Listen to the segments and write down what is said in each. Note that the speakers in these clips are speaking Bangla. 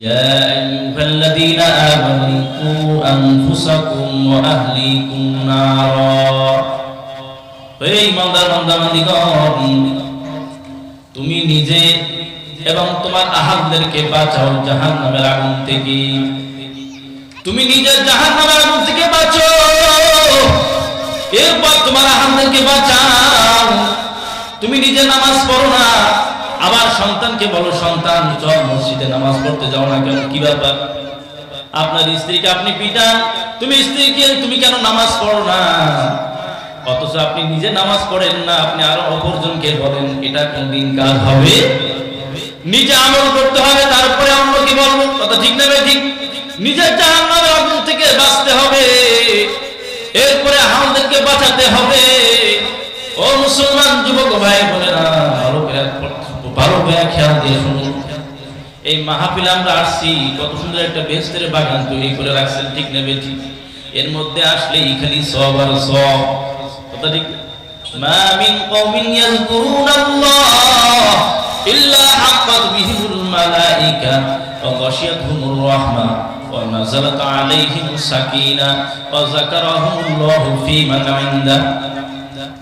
يا أيها الذين آمنوا قوا أنفسكم وأهليكم نارا এই মন্দার মন্দামাদিগণ তুমি নিজে এবং তোমার আহাদদেরকে বাঁচাও জাহান নামের আগুন থেকে তুমি নিজের জাহান নামের আগুন থেকে বাঁচো এরপর তোমার আহাদদেরকে বাঁচাও তুমি নিজে নামাজ পড়ো না আবার সন্তানকে বলো, সন্তান, চল মসজিদে নামাজ পড়তে যাও না কেন? কি ব্যাপার? আপনার স্ত্রীকে আপনি পিটান তুমি স্ত্রীকে তুমি কেন নামাজ পড়ো না? অথচ আপনি নিজে নামাজ পড়েন না, আপনি আরও অপরজনকে বলেন, এটা কোনদিন কাজ হবে? নিজে আমল করতে হবে, তারপরে অন্যকে বলব? কথা ঠিক না ঠিক? নিজের জাহান নামের আগুন থেকে বাঁচতে হবে, এরপরে আমাদেরকে বাঁচাতে হবে। ও মুসলমান, যুবক ভাই ভালো করে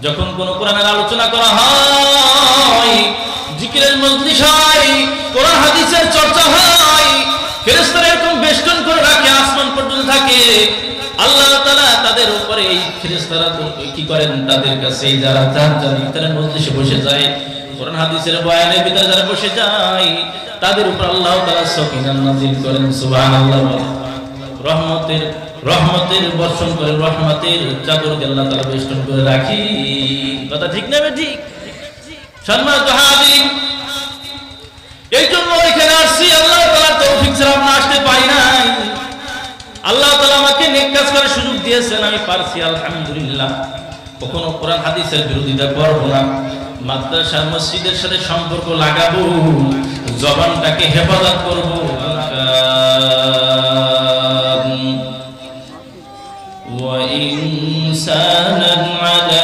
যখন কোন কোরআনের আলোচনা করা হয় জিকিরের মজলিস হয়, কোরআন হাদিসের চর্চা হয়, ফেরেশতারা এরকম বেষ্টন করে রাখে, আসমান পর্যন্ত থাকে। আল্লাহ তাআলা তাদের উপরে এই ফেরেশতারা কি করেন তাদের কাছে? যারা যার যার ইফতারের মজলিসে বসে যায়, কোরআন হাদিসের যারা বসে যায়, তাদের উপর আল্লাহ তাআলা সকিনাত নাযিল করেন, সুবহানাল্লাহ রহমতের রহমতের বর্ষণ করে, রহমতের আল্লাহ বেষ্টন করে রাখি। কথা ঠিক না ঠিক? সম্মান হাজির এই জন্য এখানে আসছি আল্লাহ তাআলা তৌফিক ছাড়া আমরা আসতে পারি নাই আল্লাহ তাআলা আমাকে নেক কাজ করার সুযোগ দিয়েছেন আমি পারছি আলহামদুলিল্লাহ কখনো কোরআন হাদিসের বিরোধিতা করব না মাদ্রাসা মসজিদের সাথে সম্পর্ক লাগাবো জবানটাকে হেফাজত করব وإنسانا على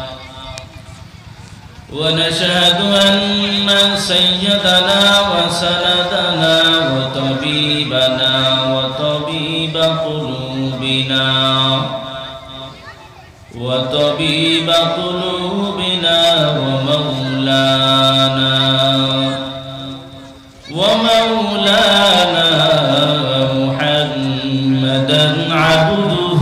ونشهد أن سيدنا وسندنا وطبيبنا وطبيب قلوبنا وطبيب قلوبنا ومولانا ومولانا محمدا عبده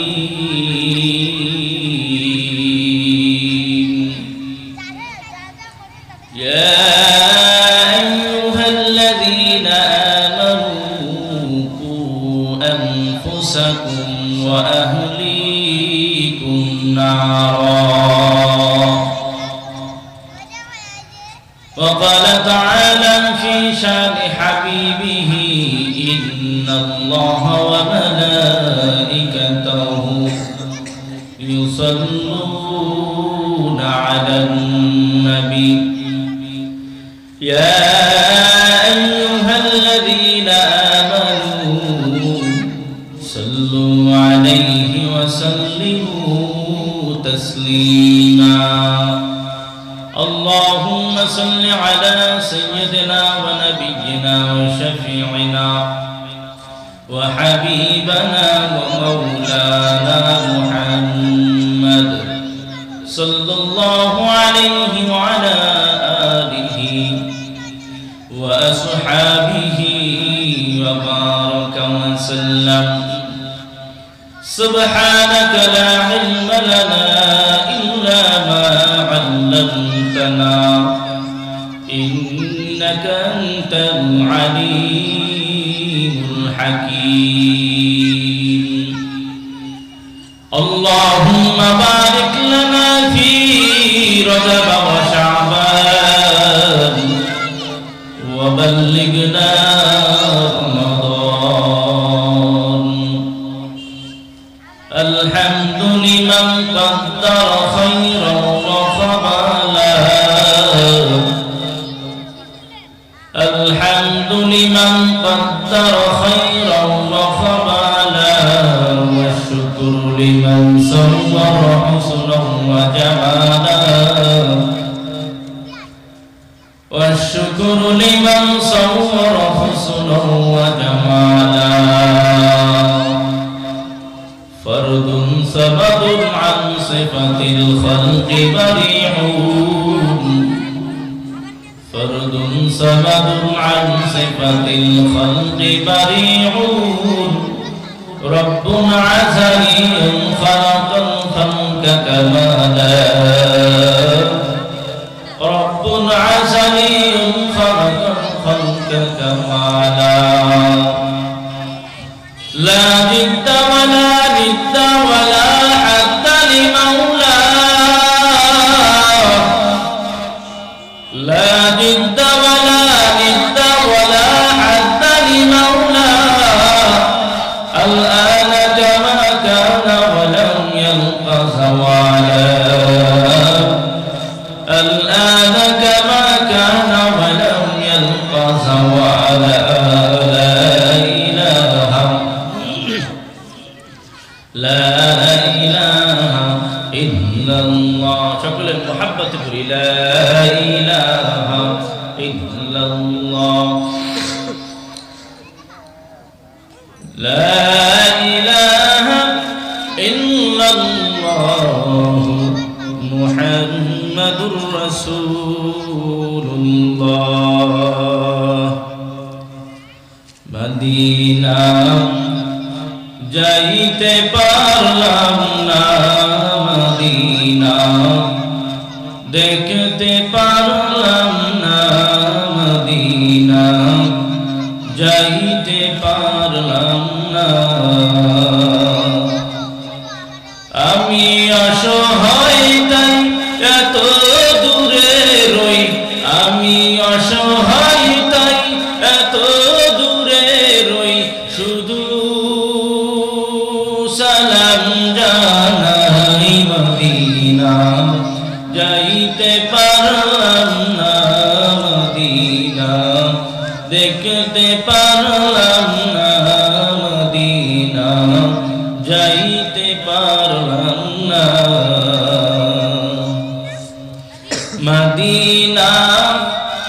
الرحيم. وملائكته يصلون على النبي. يا أيها الذين آمنوا صلوا عليه وسلموا تسليما. اللهم صل على سيدنا ونبينا وشفيعنا وحبيبنا ومولانا محمد صلى الله عليه وعلى آله وأصحابه وبارك وسلم سبحانك لا علم لنا إلا ما علمتنا. إنك أنت العليم الحكيم. اللهم بارك لنا في رجب وشعبان. لمن قدر خيرا وفضلا والشكر لمن صور حسنا وجمالا والشكر لمن صور حسنا وجمالا فرد سبب عن صفة الخلق بريحون فرد سبب عن صفة الخلق بريحون رب عزلي خلق الخلق كمالا رب عزلي خلق الخلق كمالا لا. جد لا إله إلا الله شكل المحبة تقول لا إله إلا الله لا إله إلا الله محمد رسول الله মদিনা যাইতে পারলাম না মদিনা। দেখতে পারলাম না মদিনা। যাইতে পারলাম না। আমি অসহায় তাই এত দূরে রই। আমি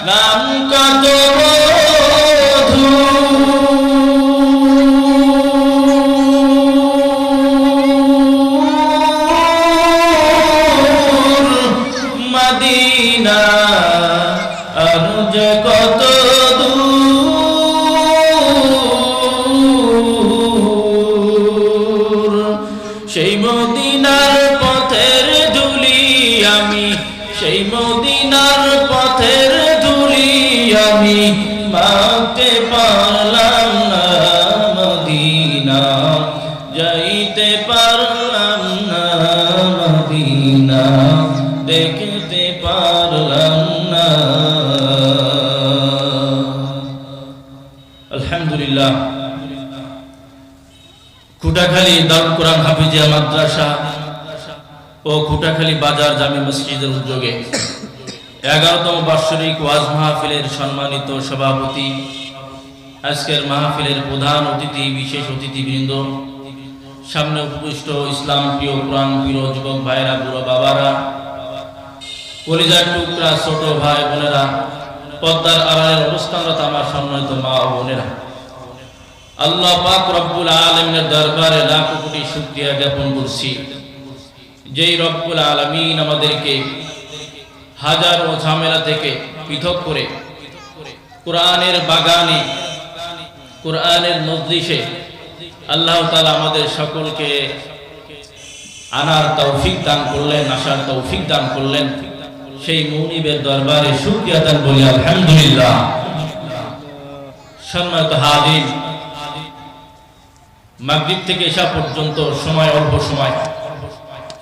নাম কত দূর। সেই মদিনার পথের ধুলি আমি সেই মদিনার আমি মাতে পারলাম না মদিনা, যাইতে পারলাম না মদিনা, দেখতে পারলাম না। আলহামদুলিল্লাহ। কুটাখালী দারুল কোরআন হাফিজিয়া মাদ্রাসা ও কুটাখালী বাজার জামি মসজিদের উদ্যোগে এগারোতম বার্ষিক ওয়াজ মাহফিলের সম্মানিত সভাপতি, আজকের মাহফিলের প্রধান অতিথি, বিশেষ অতিথিবৃন্দ, সামনে উপবিষ্ট ইসলাম প্রিয় কোরআন প্রিয় যুবক ভাইরা বুড়ো বাবারা, কলিজার টুকরা ছোট ভাই বোনেরা, পদ্মার আড়ালের অবস্থানরত আমার সম্মানিত মা ও বোনেরা, আল্লাহ পাক রব্বুল আলমিনের দরবারে লাখ কোটি শুক্রিয়া জ্ঞাপন করছি। যেই রব্বুল আলমিন আমাদেরকে হাজার ও ঝামেলা থেকে পৃথক করে কোরআনের বাগানে, কোরআনের মজলিসে আল্লাহ তালা আমাদের সকলকে আনার তৌফিক দান করলেন, আসার তৌফিক দান করলেন। সেই মৌনিবের দরবারে শুক্রিয়া দান বলি, আলহামদুলিল্লাহ। সম্মানিত হাজির থেকে এসা পর্যন্ত সময়, অল্প সময়।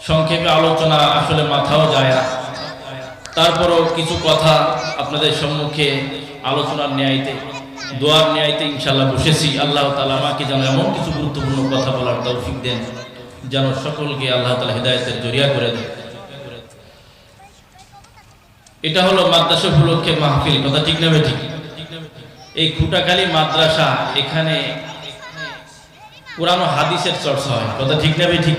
সংক্ষেপে আলোচনা আসলে মাথাও যায় না। তারপরও কিছু কথা আপনাদের সম্মুখে আলোচনার ন্যায়তে, দোয়ার ন্যায়তে ইনশাল্লাহ বসেছি। আল্লাহ তালা আমাকে যেন এমন কিছু গুরুত্বপূর্ণ কথা বলার তৌফিক দেন, যেন সকলকে আল্লাহ তালা হৃদায়তের জরিয়া করে দেন। এটা হলো মাদ্রাসা উপলক্ষে মাহফিল, কথা ঠিক নেবে ঠিক এই খুটাখালী মাদ্রাসা এখানে পুরানো হাদিসের চর্চা হয়, কথা ঠিক নেবে ঠিক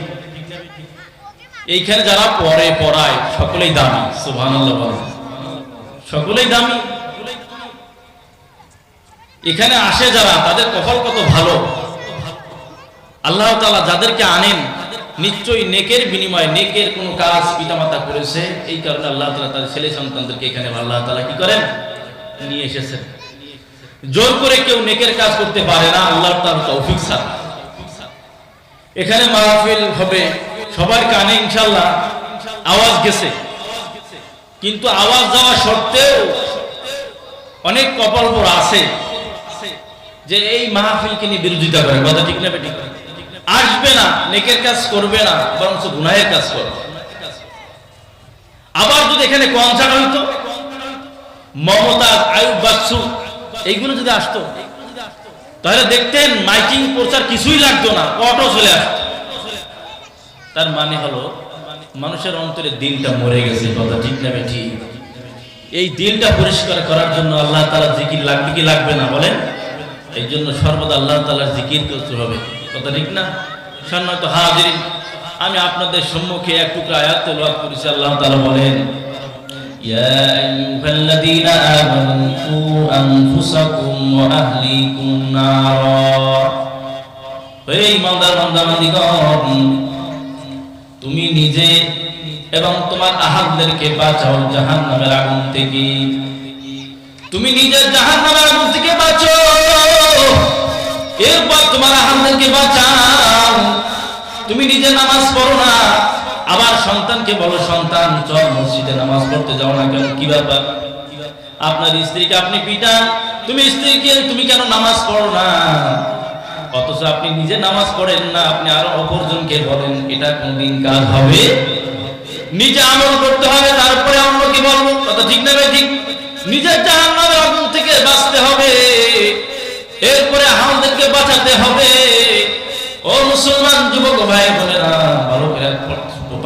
এইখানে যারা পড়ে পড়ায়, সকলেই দামি সুবহান সকলেই দামি। এখানে আসে যারা, তাদের কপাল কত ভালো। আল্লাহ তালা যাদেরকে আনেন, নিশ্চয়ই নেকের বিনিময়ে নেকের কোনো কাজ পিতামাতা করেছে। এই কারণে আল্লাহ তালা তাদের ছেলে সন্তানদেরকে এখানে আল্লাহ তালা কি করেন? নিয়ে এসেছেন। জোর করে কেউ নেকের কাজ করতে পারে না, আল্লাহ তার তৌফিক ছাড়া। এখানে মাহফিল হবে। সবার কানে ইনশাল্লাহ আওয়াজ গেছে। কিন্তু আওয়াজ যাওয়া সত্ত্বেও অনেক কপাল পর আছে যে এই মাহফিলকে নিয়ে বিরোধিতা করে। কথা ঠিক না বেঠিক? আসবে না, নেকের কাজ করবে না, বরঞ্চ গুনাহের কাজ করবে। আবার যদি এখানে কনসার্ট হইতো, মমতা, আয়ুব বাচ্চু, এইগুলো যদি আসতো, তাহলে দেখতেন মাইকিং প্রচার কিছুই লাগতো না, অটো চলে আসতো। তার মানে হলো, মানুষের অন্তরে দিনটা মরে গেছে, কথা ঠিক না ঠিক? এই দিনটা পরিষ্কার করার জন্য আল্লাহ তালা জিকির লাগবে কি লাগবে না বলেন? এই জন্য সর্বদা আল্লাহ তালার জিকির করতে হবে। কথা ঠিক না? সন্ন্যত হাজির আমি আপনাদের সম্মুখে এক টুকরা আয়াত তেলাওয়াত করেছি, আল্লাহ তালা বলেন, ইয়া আইয়ুহাল্লাযীনা হে তুমি নিজে এবং তোমার আহাদদেরকে বাঁচাও জাহান্নামের আগুন থেকে। তুমি নিজের জাহান্নামের আগুন থেকে বাঁচো। এরপর তোমার আহাদদেরকে বাঁচাও। তুমি নিজে নামাজ পড়ো না। আবার সন্তানকে বলো, সন্তান, চল মসজিদে নামাজ পড়তে যাও না কেন? কি ব্যাপার? আপনার স্ত্রীকে আপনি পিটান? তুমি স্ত্রীকে, তুমি কেন নামাজ পড়ো না? অথচ আপনি নিজে নামাজ পড়েন না, আপনি আরও অপরজনকে বলেন, এটা কোনদিন কাজ হবে? নিজে আমল করতে হবে, তারপরে অন্যকে বলব? কথা ঠিক না ঠিক? নিজের আগুন থেকে বাঁচতে হবে। এরপরে আমাদেরকে বাঁচাতে হবে। ও মুসলমান, যুবক ভাই, বোনেরা, ভালো করে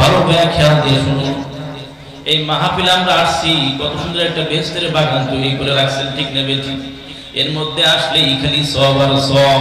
ভালো করে খেয়াল দিয়ে শুনুন। এই মাহফিল আমরা আসছি, কত সুন্দর একটা বেস্তের বাগান তৈরি করে রাখছেন, ঠিক না বেঠিক এর মধ্যে আসলেই খালি সব আর সব।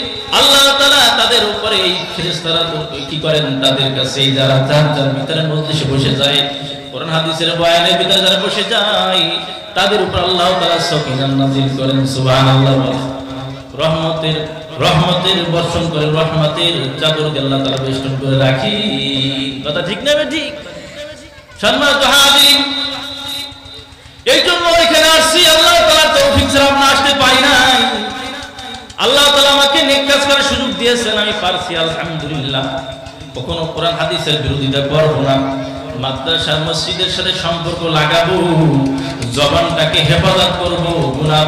তাদের উপরে এই ফেরেশতারা কি করেন তাদের কাছে? যারা যার যার ভিতরে মজলিসে বসে যায়, কোরআন হাদিসের বয়ানের ভিতরে যারা বসে যায়, তাদের উপর আল্লাহ তাআলা সকিনান নাযিল করেন, সুবহানাল্লাহ রহমতের রহমতের বর্ষণ করে, রহমতের চাদর আল্লাহ তাআলা বেষ্টন করে রাখি। কথা ঠিক না ঠিক? সম্মানিত হাজির এই জন্য এখানে আসছি, আল্লাহ তাআলা তৌফিক ছাড়া আমরা আসতে তাআলা আমাকে কাজ করার সুযোগ দিয়েছেন, আমি আলহামদুলিল্লাহ। কখনো কোরআন, হাদিসের না। মসজিদের সাথে সম্পর্ক লাগাবো, জবানটাকে হেফাজত করব, গুনাহ